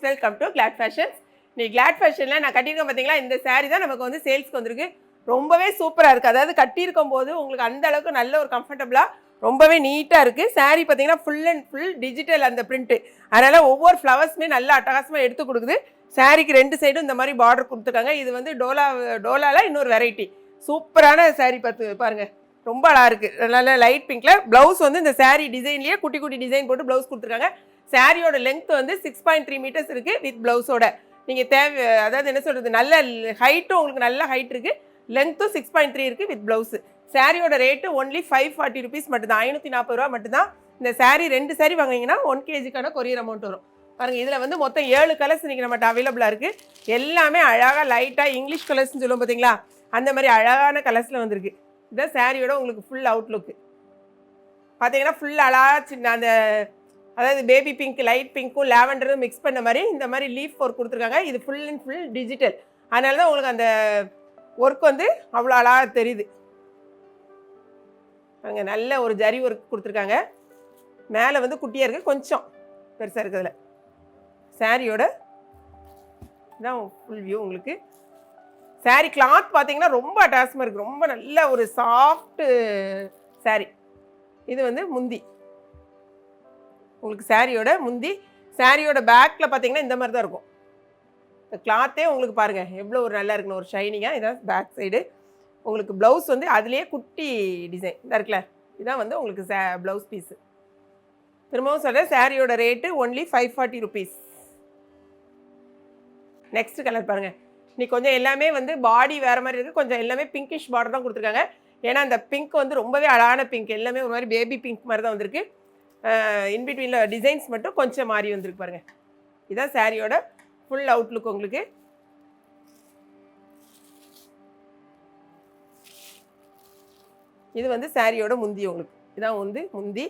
Friends welcome to Glad fashions நீ Glad ஃபேஷனில் நான் கட்டியிருக்கேன் பார்த்தீங்களா? இந்த saree தான் நமக்கு வந்து சேல்ஸ்க்கு வந்திருக்கு. ரொம்பவே சூப்பராக இருக்குது அதாவது கட்டியிருக்கும் போது உங்களுக்கு அந்த அளவுக்கு நல்ல ஒரு கம்ஃபர்டபுளாக ரொம்பவே நீட்டாக இருக்குது saree பார்த்தீங்கன்னா ஃபுல் அண்ட் ஃபுல் டிஜிட்டல் அந்த பிரிண்ட்டு அதனால் ஒவ்வொரு ஃப்ளவர்ஸுமே நல்லா அட்டகாசமாக எடுத்து கொடுக்குது. சாரிக்கு ரெண்டு சைடும் இந்த மாதிரி பார்டர் கொடுத்துருக்காங்க. இது வந்து டோலா டோலாவில் இன்னொரு வெரைட்டி சூப்பரான saree பார்த்து பாருங்கள் ரொம்ப அழகாக இருக்குது நல்ல லைட் பிங்க்கில் ப்ளவுஸ் வந்து இந்த saree டிசைன்லேயே குட்டி குட்டி டிசைன் போட்டு ப்ளவுஸ் கொடுத்துருக்காங்க. சாரியோட லென்த் வந்து சிக்ஸ் பாயிண்ட் த்ரீ மீட்டர்ஸ் இருக்குது வித் ப்ளவுஸோட நீங்கள் தேவை அதாவது என்ன சொல்கிறது நல்ல ஹைட்டும் உங்களுக்கு நல்ல ஹைட் இருக்குது லென்த்தும் சிக்ஸ் பாயிண்ட் த்ரீ இருக்குது வித் ப்ளவுஸு சாரியோட rate only five forty rupees மட்டும்தான். ஐநூற்றி நாற்பது ரூபா மட்டும்தான். இந்த saree ரெண்டு saree வாங்குனீங்கன்னா ஒன் கேஜிக்கான கொரியர் அமௌண்ட் வரும். பாருங்க இதில் வந்து மொத்தம் ஏழு கலர்ஸ் இன்றைக்கி நம்மகிட்ட அவைலபிளாக இருக்குது எல்லாமே அழகாக லைட்டாக இங்கிலீஷ் கலர்ஸ்னு சொல்லுவோம் பார்த்தீங்களா அந்த மாதிரி அழகான கலர்ஸில் வந்திருக்கு. இதான் சாரியோட உங்களுக்கு ஃபுல் அவுட்லுக்கு பார்த்தீங்கன்னா ஃபுல் அழகாக சின்ன அந்த அதாவது பேபி பிங்க் லைட் பிங்க்கும் லேவண்டரும் மிக்ஸ் பண்ண மாதிரி இந்த மாதிரி லீஃப் ஒர்க் கொடுத்துருக்காங்க. இது ஃபுல் அண்ட் ஃபுல் டிஜிட்டல் அதனால தான் உங்களுக்கு அந்த ஒர்க் வந்து அவ்வளோ அழகாக தெரியுது. அங்கே நல்ல ஒரு ஜரி ஒர்க் கொடுத்துருக்காங்க. மேலே வந்து குட்டியாக இருக்குது கொஞ்சம் பெருசாக இருக்கிறதுல. சாரியோட இதான் ஃபுல் வியூ உங்களுக்கு. சாரி கிளாத் பார்த்தீங்கன்னா ரொம்ப அட்டாச்மாக இருக்குது ரொம்ப நல்ல ஒரு சாஃப்ட்டு சாரி இது வந்து முந்தி. உங்களுக்கு சாரியோட முந்தி சாரியோட பேக்கில் பார்த்தீங்கன்னா இந்த மாதிரி தான் இருக்கும். இந்த கிளாத்தே உங்களுக்கு பாருங்கள் எவ்வளோ ஒரு நல்லா இருக்கணும் ஒரு ஷைனிங்காக இதான் பேக் சைடு உங்களுக்கு ப்ளவுஸ் வந்து அதுலேயே குட்டி டிசைன் இந்த இருக்குல்ல இதான் வந்து உங்களுக்கு சே ப்ளவுஸ் பீஸு திரும்பவும் சொல்கிறேன் சாரியோட rate only five forty rupees next colour பாருங்கள் இன்னைக்கு கொஞ்சம் எல்லாமே வந்து பாடி வேறு மாதிரி இருக்குது கொஞ்சம் எல்லாமே பிங்கிஷ் பார்டர் தான் கொடுத்துருக்காங்க. ஏன்னா அந்த பிங்க் வந்து ரொம்பவே அழகான பிங்க் எல்லாமே ஒரு மாதிரி பேபி பிங்க் மாதிரி தான் வந்திருக்கு. இன்பிட்வீனில் டிசைன்ஸ் மட்டும் கொஞ்சம் மாறி வந்திருக்கு பாருங்கள் இதான் சாரியோட ஃபுல் அவுட்லுக் உங்களுக்கு. இது வந்து சாரியோட முந்தி உங்களுக்கு. இதான் வந்து முந்தி.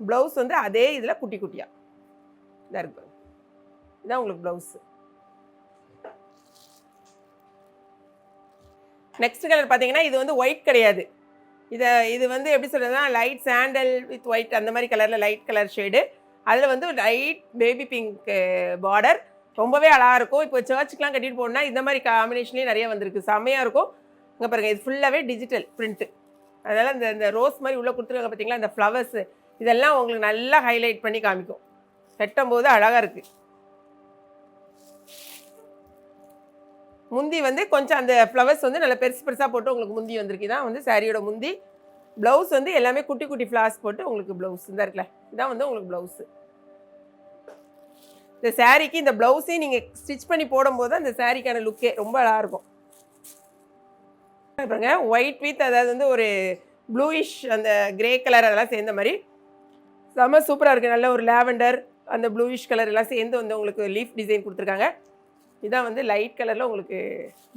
ப்ளவுஸ் வந்து அதே இதில் குட்டி குட்டியாக இதாக இருக்கு இதான் உங்களுக்கு ப்ளவுஸு நெக்ஸ்ட் கலர் பார்த்தீங்கன்னா இது வந்து ஒயிட் கிடையாது. இதை இது வந்து எப்படி சொல்கிறதுனா லைட் சாண்டல் வித் ஒயிட் அந்த மாதிரி கலரில் லைட் கலர் ஷேடு அதில் வந்து லைட் பேபி பிங்க் பார்டர் ரொம்பவே அழகாக இருக்கும். இப்போ சர்ச்சுக்கெலாம் கட்டிட்டு போனால் இந்த மாதிரி காம்பினேஷன்லேயே நிறைய வந்திருக்கு. செம்மையாக இருக்கும். இங்கே பாருங்கள் இது ஃபுல்லாகவே டிஜிட்டல் பிரிண்ட்டு அதனால் இந்த இந்த ரோஸ் மாதிரி உள்ளே கொடுத்துருக்காங்க பார்த்தீங்களா இந்த ஃப்ளவர்ஸு இதெல்லாம் உங்களுக்கு நல்லா ஹைலைட் பண்ணி காமிக்கும். கட்டும்போது அழகாக இருக்குது முந்தி வந்து கொஞ்சம் அந்த ஃப்ளவர்ஸ் வந்து நல்லா பெருசு பெருசாக போட்டு உங்களுக்கு முந்தி வந்திருக்கு. தான் வந்து சாரியோட முந்தி. ப்ளவுஸ் வந்து எல்லாமே குட்டி குட்டி ஃப்ளார்ஸ் போட்டு உங்களுக்கு ப்ளவுஸ் இந்த இருக்குல்ல இதான் வந்து உங்களுக்கு ப்ளவுஸு இந்த சாரீக்கு இந்த ப்ளவுஸையும் நீங்கள் ஸ்டிச் பண்ணி போடும்போது அந்த சாரீக்கான லுக்கே ரொம்ப அழகாக இருக்கும் பாருங்க ஒயிட் வித் அதாவது வந்து ஒரு ப்ளூயிஷ் அந்த கிரே கலர் அதெல்லாம் சேர்ந்த மாதிரி. செம்ம சூப்பராக இருக்குது நல்ல ஒரு லேவெண்டர் அந்த ப்ளூயிஷ் கலர் எல்லாம் சேர்ந்து வந்து உங்களுக்கு லீஃப் டிசைன் கொடுத்துருக்காங்க. இதான் வந்து லைட் கலரில் உங்களுக்கு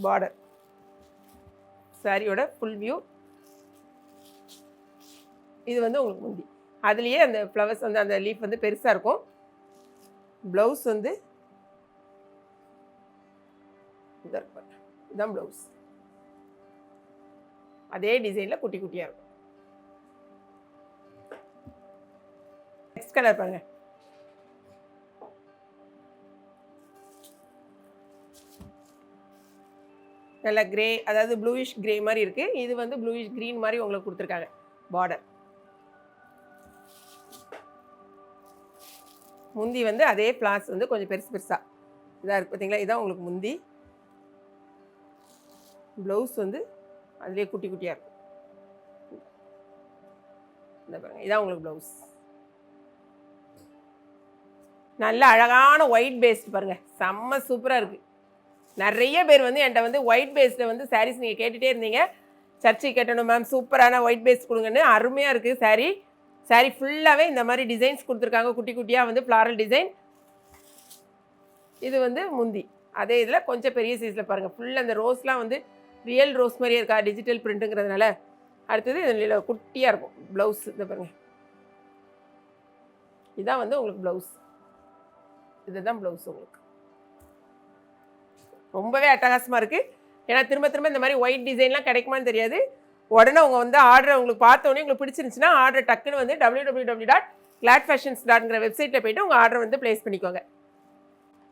பார்டர் சாரியோட ஃபுல் வியூ இது வந்து உங்களுக்கு முந்தி. அதுலேயே அந்த ஃப்ளவர்ஸ் வந்து அந்த லீஃப் வந்து பெருசாக இருக்கும். ப்ளவுஸ் வந்து இதா இதுதான் ப்ளவுஸ் அதே டிசைனில் குட்டி குட்டியாக இருக்கும். நெக்ஸ்ட் கலர் பாருங்கள் நல்ல கிரே அதாவது ப்ளூயிஷ் கிரே மாதிரி இருக்குது இது வந்து ப்ளூயிஷ் க்ரீன் மாதிரி உங்களுக்கு கொடுத்துருக்காங்க. பார்டர் முந்தி வந்து அதே பிளாஸ் வந்து கொஞ்சம் பெருசு பெருசாக இதாக இருக்குது பார்த்தீங்களா இதான் உங்களுக்கு முந்தி. ப்ளவுஸ் வந்து அதுலேயே குட்டி குட்டியாக இருக்கும். இந்த பாருங்க. இதான் உங்களுக்கு ப்ளவுஸ் நல்ல அழகான ஒயிட் பேஸ்ட் பாருங்கள் செம்ம சூப்பராக இருக்குது நிறைய பேர் வந்து என்கிட்ட வந்து ஒயிட் பேஸில் வந்து சாரீஸ் நீங்கள் கேட்டுகிட்டே இருந்தீங்க. சர்ச்சை கட்டணும் மேம் சூப்பரான ஒயிட் பேஸ் கொடுங்கன்னு. அருமையாக இருக்குது saree. Saree ஃபுல்லாகவே இந்த மாதிரி டிசைன்ஸ் கொடுத்துருக்காங்க. குட்டி குட்டியாக வந்து ஃப்ளாரல் டிசைன் இது வந்து முந்தி. அதே இதில் கொஞ்சம் பெரிய சைஸில் பாருங்கள் ஃபுல்லாக அந்த ரோஸ்லாம் வந்து ரியல் ரோஸ் மாதிரியே இருக்கா? டிஜிட்டல் பிரிண்ட்டுங்கிறதுனால அடுத்தது இதில் குட்டியாக இருக்கும். ப்ளவுஸ் இந்த பாருங்கள் இதான் வந்து உங்களுக்கு ப்ளவுஸ் இதுதான் ப்ளவுஸ் உங்களுக்கு. ரொம்பவே அட்டகாசமாக இருக்குது ஏன்னா திரும்ப திரும்ப இந்த மாதிரி ஒயிட் டிசைன்லாம் கிடைக்குமான்னு தெரியாது. உடனே அவங்க வந்து ஆர்டர் உங்களுக்கு பார்த்தோடனே உங்களுக்கு பிடிச்சிருந்துச்சுன்னா ஆர்டர் டக்குன்னு வந்து www.gladfashions.டாட் டாட்ங்கிற வெப்சைட்டில் போயிட்டு உங்கள் ஆர்டர் வந்து ப்ளேஸ் பண்ணிக்கோங்க.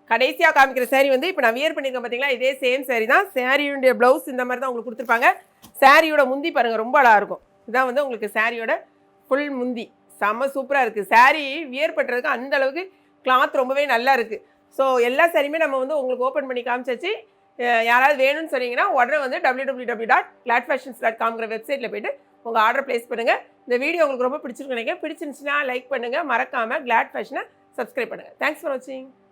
கடைசியாக காமிக்கிற saree வந்து இப்போ நான் வியர் பண்ணியிருக்கேன் பார்த்தீங்களா இதே சேம் saree தான். சாரியுடைய ப்ளவுஸ் இந்த மாதிரி தான் உங்களுக்கு கொடுத்துருப்பாங்க. சாரியோட முந்தி பாருங்கள் ரொம்ப அழகாக இருக்கும். இதான் வந்து உங்களுக்கு சாரியோட ஃபுல் முந்தி. செம்ம சூப்பராக இருக்குது saree வியர் பண்ணுறதுக்கு அந்த அளவுக்கு கிளாத் ரொம்பவே நல்லா இருக்குது ஸோ எல்லா சாரியுமே நம்ம வந்து உங்களுக்கு ஓப்பன் பண்ணி காமிச்சாச்சு. யாராவது வேணும்னு சொன்னீங்கன்னா உடனே வந்து W W W dot Glad fashions dot காம்ங்கிற வெப்சைட்டில் போயிட்டு உங்கள் ஆர்டர் ப்ளேஸ் பண்ணுங்கள் இந்த வீடியோ உங்களுக்கு ரொம்ப பிடிச்சிருக்கு நினைக்கிறேன். பிடிச்சிருந்துச்சுன்னா லைக் பண்ணுங்கள் மறக்காமல் கிளாட் ஃபேஷனை சப்ஸ்கிரைப் பண்ணுங்கள் தேங்க்ஸ் ஃபார் வாட்சிங்